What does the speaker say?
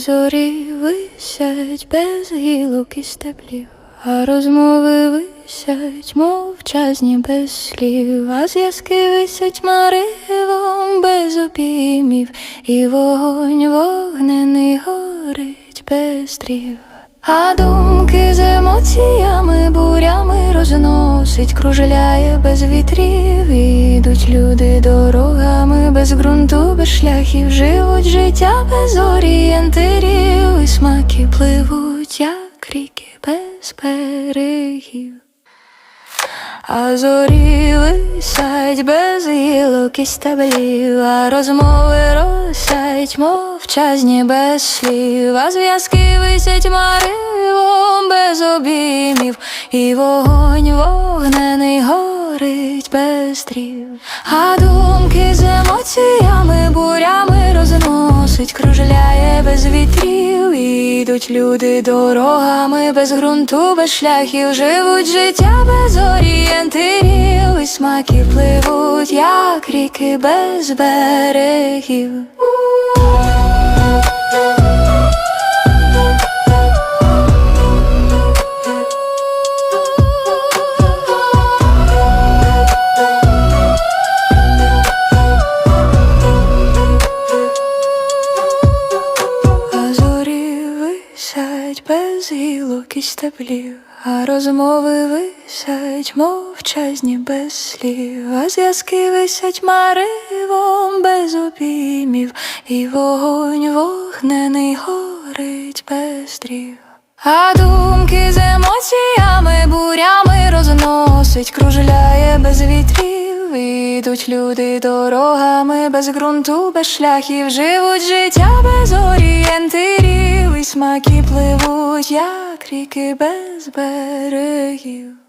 зорі висять без гілок і стеблів, а розмови висять мовчазні без слів, а зв'язки висять маривом без обіймів, і вогонь вогнений горить без трів. А думки з емоціями бурями розносить, кружляє без вітрів, йдуть люди дорогами без ґрунту, без шляхів, живуть життя без орієнтирів, і смаки пливуть, як ріки без берегів. А зорі висять без гілок і стеблів, а розмови росять мовчазні без слів, а зв'язки висять маривом без обіймів, і вогонь вогнений горить без трів, а думки з емоціями бурями розносить, кружляє без вітрів, і йдуть люди дорогами без ґрунту, без шляхів, живуть життя без орієнтирів, і смаки пливуть, як ріки без берегів. Без гілок і стеблів, а розмови висять мовчазні без слів, а зв'язки висять маривом без обіймів, і вогонь вогнений горить без трів. А думки з емоціями бурями розносить, кружляє без вітрів, ідуть люди дорогами без ґрунту, без шляхів, живуть життя без орієнтирів, і смаки пливуть, як ріки без берегів.